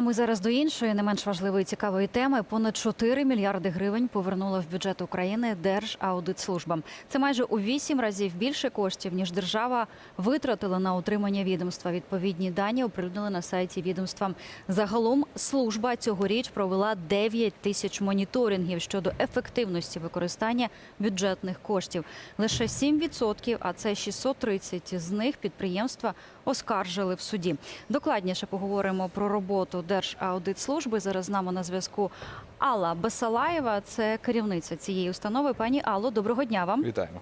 А ми зараз до іншої, не менш важливої цікавої теми. Понад 4 мільярди гривень повернула в бюджет України Держаудитслужба. Це майже у 8 разів більше коштів, ніж держава витратила на утримання відомства. Відповідні дані оприлюднили на сайті відомства. Загалом служба цьогоріч провела 9 тисяч моніторингів щодо ефективності використання бюджетних коштів. Лише 7%, а це 630 з них підприємства оскаржили в суді. Докладніше поговоримо про роботу Держаудитслужби. Зараз з нами на зв'язку Алла Бесалаєва, це керівниця цієї установи. Пані Алло, доброго дня вам. Вітаємо.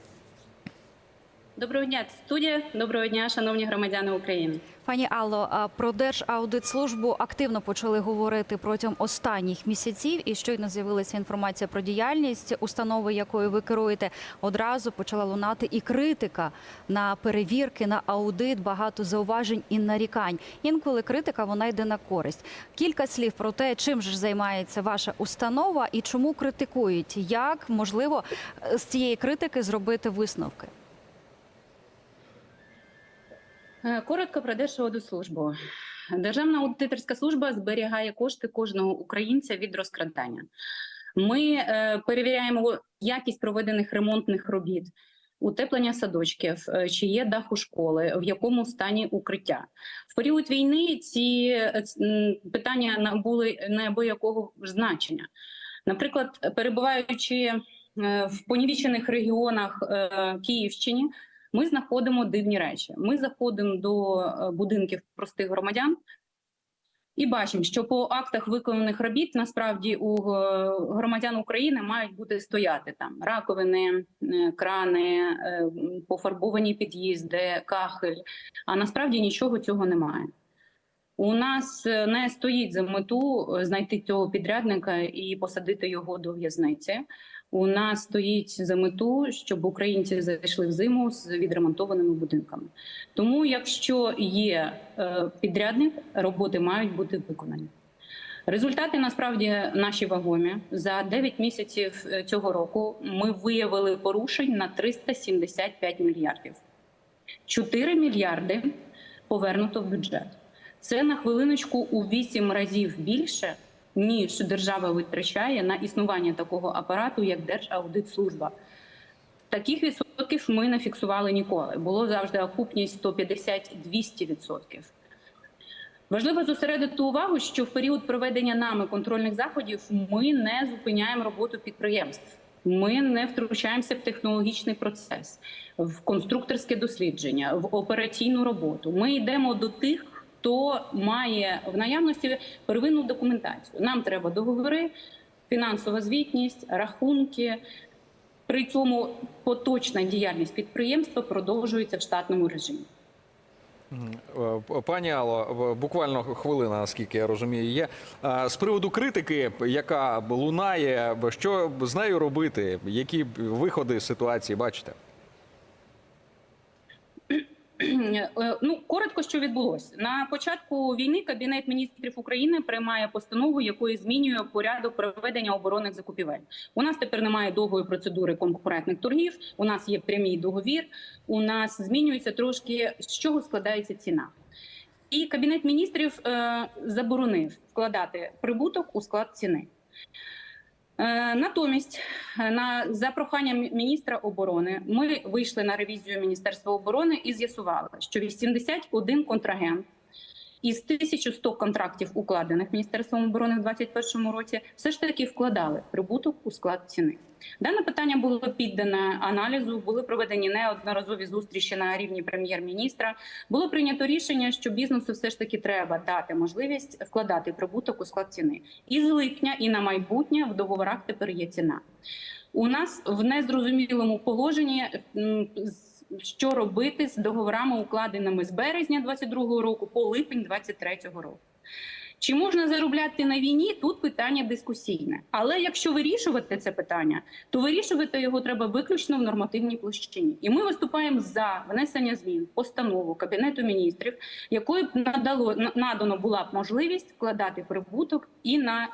Доброго дня, студія. Доброго дня, шановні громадяни України. Пані Алло, про Держаудитслужбу активно почали говорити протягом останніх місяців. І щойно з'явилася інформація про діяльність установи, якою ви керуєте. Одразу почала лунати і критика на перевірки, на аудит, багато зауважень і нарікань. Інколи критика вона йде на користь. Кілька слів про те, чим же займається ваша установа і чому критикують. Як можливо з цієї критики зробити висновки? Коротко про Держаудитслужбу. Державна аудиторська служба зберігає кошти кожного українця від розкрадання. Ми е, перевіряємо якість проведених ремонтних робіт, утеплення садочків, е, чи є дах у школи, в якому стані укриття. В період війни ці е, питання набули неабиякого значення. Наприклад, перебуваючи е, в понівічених регіонах е, Київщині, ми знаходимо дивні речі. Ми заходимо до е, будинків простих громадян і бачимо, що по актах виконаних робіт насправді у е, громадян України мають бути стояти там раковини, е, крани, пофарбовані під'їзди, кахель. А насправді нічого цього немає. У нас не стоїть за мету знайти цього підрядника і посадити його до в'язниці. У нас стоїть за мету, щоб українці зайшли в зиму з відремонтованими будинками. Тому, якщо є е, підрядник, роботи мають бути виконані. Результати насправді наші вагомі. За 9 місяців е, цього року ми виявили порушень на 375 мільярдів. 4 мільярди повернуто в бюджет. Це на хвилиночку у 8 разів більше, ніж держава витрачає на існування такого апарату, як Держаудитслужба. Таких відсотків ми не фіксували ніколи. Було завжди окупність 150-200%. Важливо зосередити увагу, що в період проведення нами контрольних заходів ми не зупиняємо роботу підприємств. Ми не втручаємося в технологічний процес, в конструкторське дослідження, в операційну роботу. Ми йдемо до тих, хто має в наявності первинну документацію. Нам треба договори, фінансова звітність, рахунки. При цьому поточна діяльність підприємства продовжується в штатному режимі. Е, Пані Алло, буквально хвилина, наскільки я розумію, є. З приводу критики, яка лунає, що з нею робити? Які виходи з ситуації бачите? Е, Ну коротко, що відбулося на початку війни. Кабінет міністрів України приймає постанову, якою змінює порядок проведення оборонних закупівель. У нас тепер немає довгої процедури конкурентних торгів. У нас є прямий договір. У нас змінюється трошки з чого складається ціна. І кабінет міністрів е, заборонив вкладати прибуток у склад ціни. Е, Натомість, е, на за проханням міністра оборони, ми вийшли на ревізію Міністерства оборони і з'ясували, що 81 контрагент із 1100 контрактів, укладених Міністерством оборони в 2021 році, все ж таки вкладали прибуток у склад ціни. Дане питання було піддане аналізу. Були проведені неодноразові зустрічі на рівні прем'єр-міністра. Було прийнято рішення, що бізнесу все ж таки треба дати можливість вкладати прибуток у склад ціни. І з липня, і на майбутнє в договорах тепер є ціна. У нас в незрозумілому положенні. Що робити з договорами, укладеними з березня 22-го року по липень 23-го року? Чи можна заробляти на війні? Тут питання дискусійне. Але якщо вирішувати це питання, то вирішувати його треба виключно в нормативній площині. І ми виступаємо за внесення змін постанову Кабінету міністрів, якою б надало надано була б можливість вкладати прибуток і на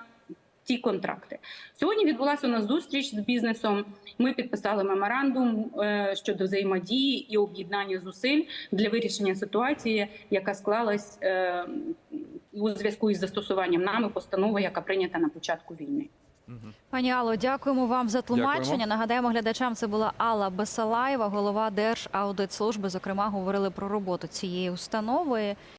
ті контракти. Сьогодні відбулася у нас зустріч з бізнесом. Ми підписали меморандум е, щодо взаємодії і об'єднання зусиль для вирішення ситуації, яка склалась е, у зв'язку із застосуванням нами постанови, яка прийнята на початку війни. Пані Алло, дякуємо вам за тлумачення. Дякуємо. Нагадаємо глядачам, це була Алла Бесалаєва, голова Держаудитслужби. Зокрема, говорили про роботу цієї установи.